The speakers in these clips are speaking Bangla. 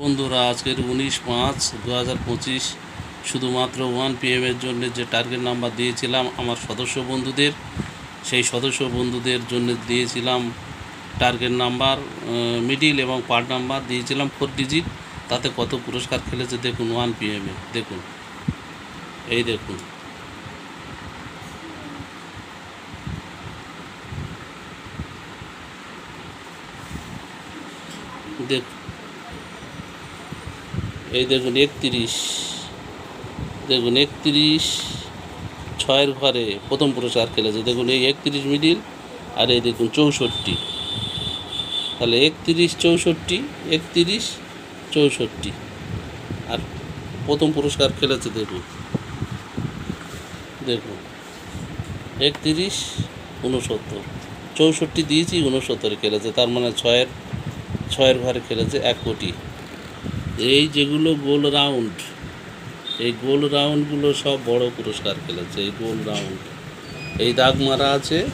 বন্ধুরা, আজকের উনিশ পাঁচ দু শুধুমাত্র ওয়ান পিএমের জন্য যে টার্গেট নাম্বার দিয়েছিলাম আমার সদস্য বন্ধুদের, সেই সদস্য বন্ধুদের জন্য দিয়েছিলাম টার্গেট নাম্বার মিডিল এবং পার্ট নাম্বার দিয়েছিলাম ফোর ডিজিট তাতে কত পুরস্কার খেলেছে দেখুন ওয়ান পিএমে দেখুন। এই দেখুন। দেখ এই দেখুন একত্রিশ দেখুন একত্রিশ, ছয়ের ঘরে প্রথম পুরস্কার খেলেছে। দেখুন এই একত্রিশ মিডিল আর এই দেখুন চৌষট্টি। তাহলে একত্রিশ, চৌষট্টি একত্রিশ, চৌষট্টি। আর প্রথম পুরস্কার খেলেছে, দেখুন। দেখুন, একত্রিশ, উনসত্তর। চৌষট্টি দিয়েছি, উনসত্তরে খেলেছে। তার মানে ছয়ের ছয়ের ঘরে খেলেছে এক কোটি। এই যেগুলো গোল রাউন্ড, এই গোল রাউন্ডগুলো সব বড় পুরস্কার খেলেছে, এই গোল রাউন্ড। এই দাগ মারা আছে,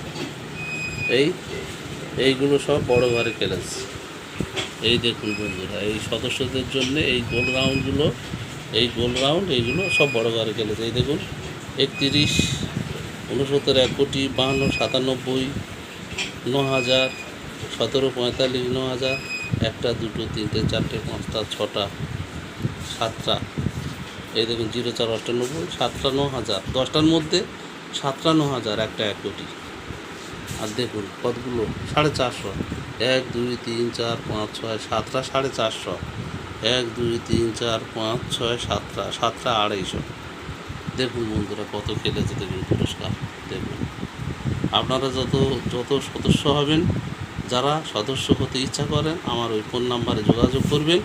এই, এইগুলো সব বড় ঘরে খেলেছে। এই দেখুন বন্ধুরা, এই সদস্যদের জন্য এই গোল রাউন্ডগুলো, এই গোল রাউন্ড, এইগুলো সব বড় ঘরে খেলেছে। এই দেখুন, একত্রিশ, উনসত্তর, এক কোটি, বাহান্ন, সাতানব্বই, ন হাজার, সতেরো, পঁয়তাল্লিশ, ন হাজার একটা, দুটো, তিনটে, চারটে, পাঁচটা, ছটা, সাতটা। এই দেখুন, জিরো চার অষ্টানব্বই সাতটা, ন হাজার। দশটার মধ্যে সাতটা, ন হাজার, একটা, এক কোটি। আর দেখুন, কতগুলো? সাড়ে চারশো। এক, দুই, তিন, চার, পাঁচ, ছয়, সাতটা, সাড়ে চারশো। এক, দুই, তিন, চার, পাঁচ, ছয়, সাতটা সাতটা, আড়াইশো। দেখুন বন্ধুরা, কত খেলেছে দেখুন পুরস্কার। দেখুন। আপনারা যত যত সদস্য হবেন যারা সদস্য হতে ইচ্ছা করেন, আমার ওই ফোন নাম্বারে যোগাযোগ করবেন।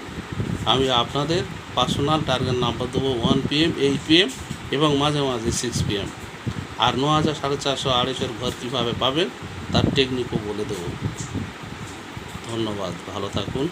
আমি আপনাদের পার্সোনাল টার্গেট নাম্বার দেবো one P M eight P M এবং মাঝে মাঝে সিক্স পি এম আর ন হাজার সাড়ে চারশো আড়াইশোর ঘর কীভাবে পাবেন, তার টেকনিকও বলে দেবো। ধন্যবাদ, ভালো থাকুন।